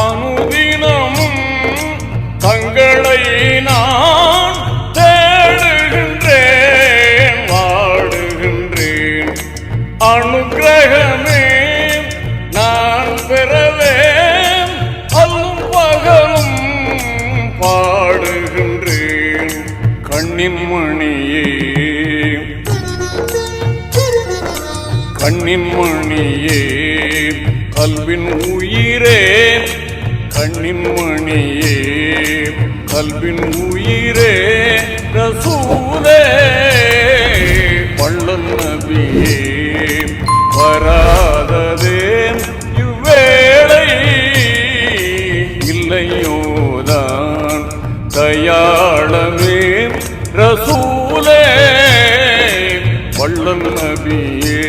அனுதினமும் தங்களை நான் தேடுகின்றேன் வாடுகின்றேன். அனுகிரகமே நான் பெறவே அல்லும் பகலும் பாடுகின்றேன். கண்ணின் மணியே கண்ணின் மணியே. கல்வின் உயிரே கண்ணின் மணியே. கல்வின் உயிரே ரசூலே பள்ளன் நபியே வராததேன் இவ்வேளை. இல்லையோதான் தயாளமே ரசூலே. பள்ளன் நபியே